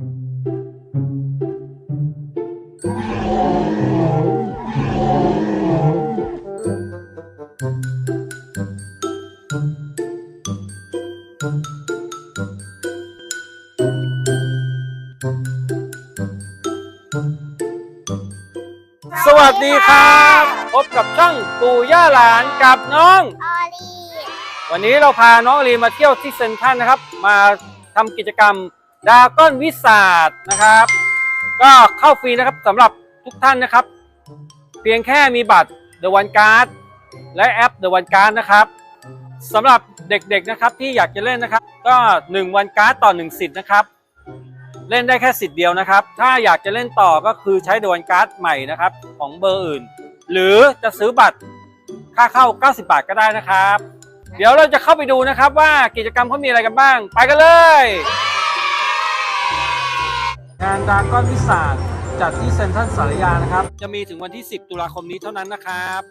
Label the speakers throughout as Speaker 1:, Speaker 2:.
Speaker 1: สวัสดีครับ พบกับช่องปู่ย่าหลานกับน้อง
Speaker 2: ออลี
Speaker 1: วันนี้เราพาน้องอลีมาเที่ยวที่เซนทรัลนะครับ มาทำกิจกรรม ดาก้อนวิสาดนะครับ ก็เข้าฟรีนะครับสำหรับทุกท่านนะครับ เพียงแค่มีบัตร The One Card และแอป The One Card นะครับสำหรับเด็กๆนะครับที่อยากจะเล่นนะครับ ก็1วันการ์ดต่อ 1 สิทธิ์นะครับ เล่นได้แค่สิทธิ์เดียวนะครับ ถ้าอยากจะเล่นต่อก็คือใช้ดวนการ์ดใหม่นะครับของเบอร์อื่น หรือจะซื้อบัตรค่าเข้า 90 บาทก็ได้นะครับ เดี๋ยวเราจะเข้าไปดูนะครับว่ากิจกรรมเขามีอะไรกันบ้าง ไปกันเลย งานดราก้อนวิสาดจัดที่เซ็นทรัลสารยานะครับ จะมีถึงวันที่ 10 ตุลาคมนี้เท่านั้นนะครับ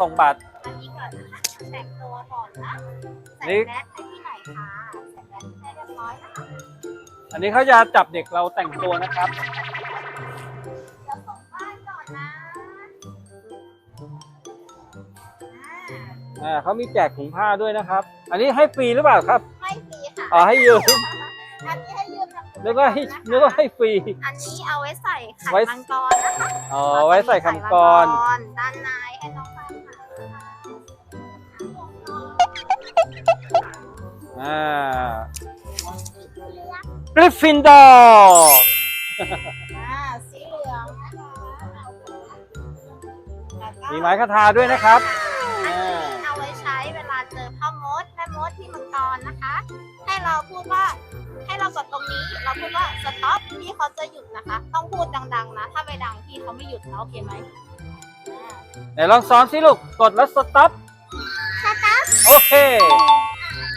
Speaker 1: ส่งบัตร
Speaker 2: อันนี้ก่อนนะคะแต่งตัวก่อนนะใส่
Speaker 1: นี่
Speaker 2: แมสไปที่ไหนคะใส่แมสให้เรียบร้อยนะคะ
Speaker 1: อันนี้เขาจะจับเด็กเราแต่งตัวนะครับ
Speaker 2: เดี๋ยวส่งบ้านก่อนนะอ่า
Speaker 1: อ่าเขามีแจกถุงผ้าด้วยนะครับ อันนี้ให้ฟรีหรือเปล่าครับ
Speaker 2: ไม่ฟรีค่ะ
Speaker 1: อ๋อให้ยืม
Speaker 2: อันนี้ให้ยืมทำ
Speaker 1: นึกว่าให้นึกว่าให้ฟรี
Speaker 2: อันนี้เอาไว้ใส่ไข่
Speaker 1: ไว้
Speaker 2: มังกรนะคะ
Speaker 1: อ๋อไว้ใส่คำกร
Speaker 2: ด้านในให้น้อง
Speaker 1: อ่ากริฟฟินดอร์
Speaker 2: อ่าสีเหลืองนะคะแล้วก็
Speaker 1: มีไม้คาทาด้วยนะครับ
Speaker 2: อันนี้เอาไว้ใช้เวลาเจอพ่อมดแม่มดที่มังกรนะคะ ให้เราพูดว่าให้เรากดตรงนี้ เราพูดว่า stop พี่เขาจะหยุดนะคะ ต้องพูดดังๆนะ ถ้าไม่ดังพี่เขาไม่หยุดนะโอเคไหมอ่า
Speaker 1: ไหนลองซ้อมสิลูก กดแล้วสต็อป
Speaker 2: stop
Speaker 1: โอเค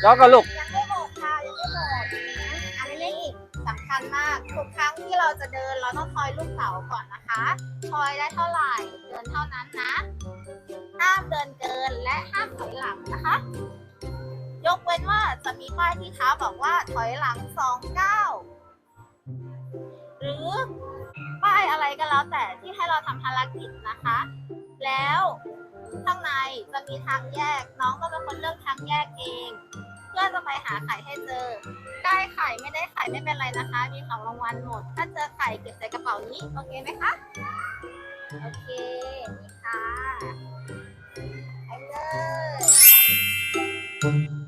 Speaker 1: แล้วก็ลูก
Speaker 2: ยังไม่หมดค่ะยังไม่หมดอันนี้สำคัญมากทุกครั้งที่เราจะเดินเราต้องทอยลูกเต๋าก่อนนะคะทอยได้เท่าไหร่เดินเท่านั้นนะห้ามเดินเกินและห้ามถอยหลังนะคะ ยกเว้นว่าจะมีป้ายที่ท้าบอกว่าถอยหลังสองเก้าหรือป้ายอะไรก็แล้วแต่ที่ให้เราทำภารกิจนะคะ แล้ว ข้างในจะมีทางแยก น้องก็เป็นคนเลือกทางแยกเอง เพื่อจะไปหาไข่ให้เจอ ได้ไข่ไม่ได้ไข่ไม่เป็นไรนะคะ มีของรางวัลหมด ถ้าเจอไข่เก็บใส่กระเป๋านี้ โอเคไหมคะ โอเค นี่ค่ะไปเลย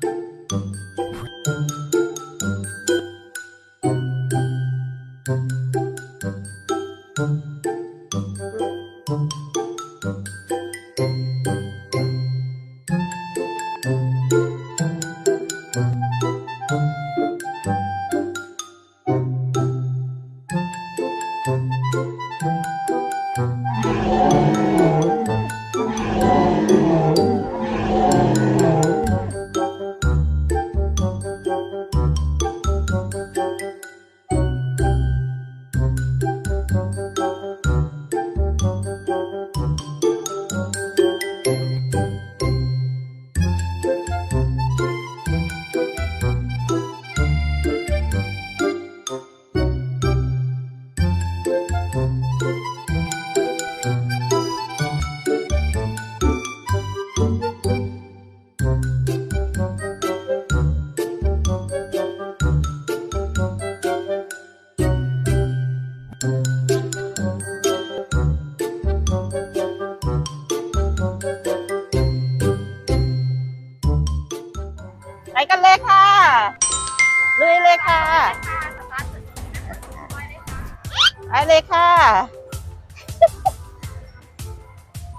Speaker 3: ไปเลยค่ะ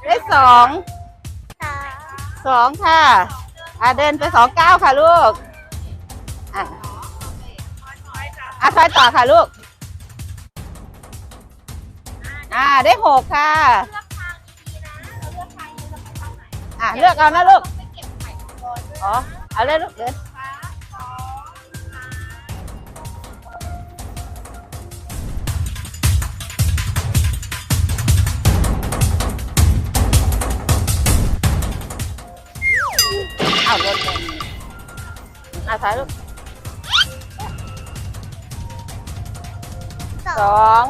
Speaker 3: ได้สองสองค่ะ อะเดินไปสองเก้าวค่ะลูก อะอะคอยต่อค่ะลูก อ่าได้หกค่ะ อะเลือกเอานะลูก อ๋อ เอาเลยลูกเดิน รถเลยอะถ่ายลูกสอง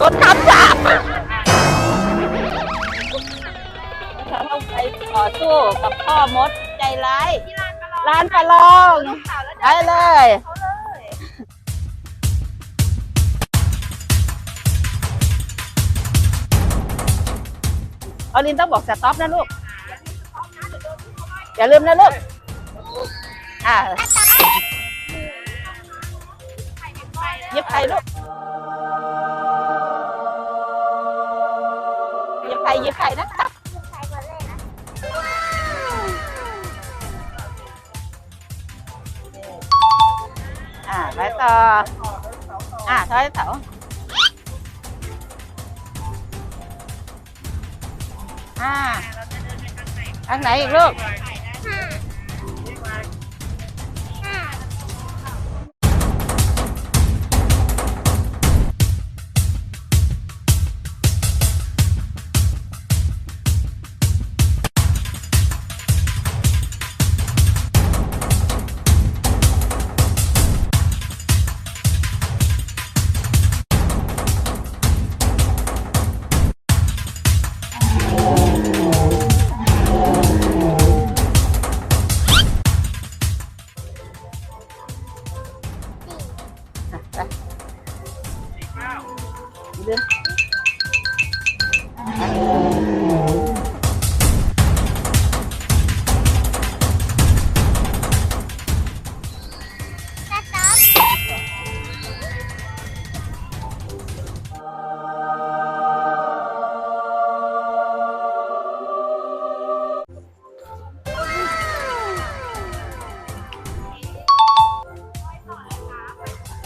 Speaker 3: รถขับสามเราต้องไปต่อสู้กับพ่อมดใจร้าย ร้านประลองได้เลยออลินต้องบอกสต็อปนะลูก อย่าลืมนะลูกอ่าหยิบไข่ลูกหยิบไข่หยิบไข่นะคะอ่าไปต่อ อ่าถอยเสาอ่าทางไหนอีกลูก อะ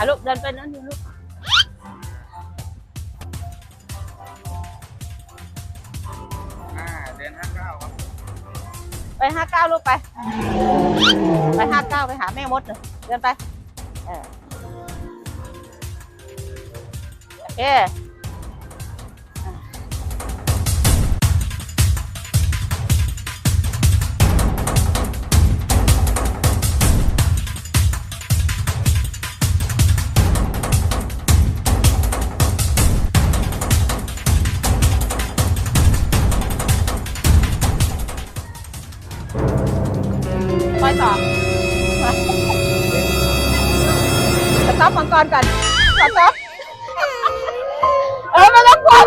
Speaker 3: ลูกเดินไปนั่นลูก
Speaker 1: อ่าเดินห้าเก้าครับ
Speaker 3: ไปห้าเก้าลูกไป ไปห้าเก้าไปหาแม่มดเลยเดินไป เออโอเค ไปต่อสต็อปมังกรก่อนสต็อปเออไม่ต้องกด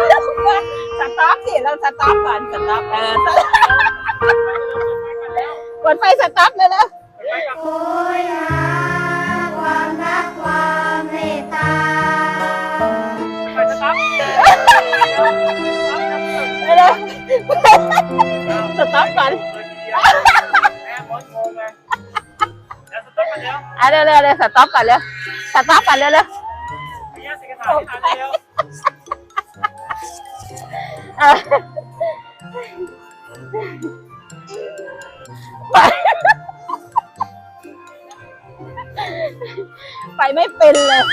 Speaker 3: สต็อปสิเราสต็อปก่อนสต็อปเออสต็อปกดไฟสต็อปเลยแล้ว
Speaker 2: โอ้ยหาความรักความเมตตา
Speaker 1: ไปสต๊อป
Speaker 3: ไปเลยสต็อปก่อน
Speaker 1: อะ
Speaker 3: เร็วเร็วเร็วสต็อปก่อนเร็วสต็อปก่อนเร็วเร็ว
Speaker 1: เอ
Speaker 3: อไปไปไม่เป็นเลย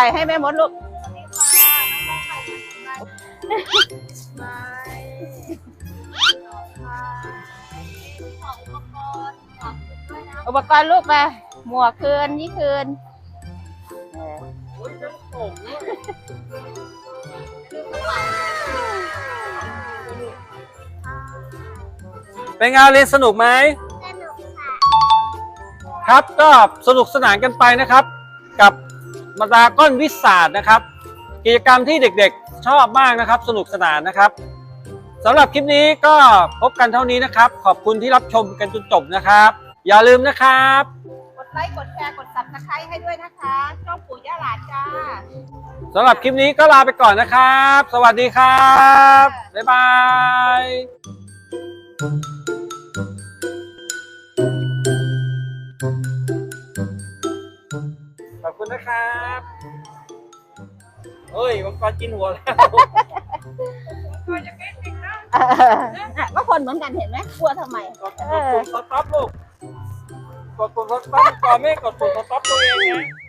Speaker 3: ข่ให้แม่มดลูกอุปกรณ์ลูกไปหมวกคืนนี่คืนเออ
Speaker 1: โอ้ยน้ำโป่งด้วยเป็นไงเรียนสนุกไหม
Speaker 2: สนุก
Speaker 1: ครับก็สนุกสนานกันไปนะครับ กับ มาดาก้อนวิสาดนะครับ กิจกรรมที่เด็กๆ ชอบมากนะครับ สนุกสนานนะครับสำหรับคลิปนี้ก็พบกันเท่านี้นะครับ ขอบคุณที่รับชมกันจนจบนะครับ อย่าลืมนะครับ
Speaker 3: กดไลค์กดแชร์กดซับสไครต์ให้ด้วยนะคะช่องปู่ย่าหลานจ้า
Speaker 1: สำหรับคลิปนี้ก็ลาไปก่อนนะครับ สวัสดีครับ บ๊ายบายขอบคุณ นะครับเฮ้ยมังกรกินหัวแล้ว
Speaker 3: เอออะก็คนเหมือนกันเห็นไหมกลัวทำไม
Speaker 1: กดปุ่มสต็อปลูกกดปุ่มสต็อปก่อนไม่กดปุ่มสต็อปตัวเองนะ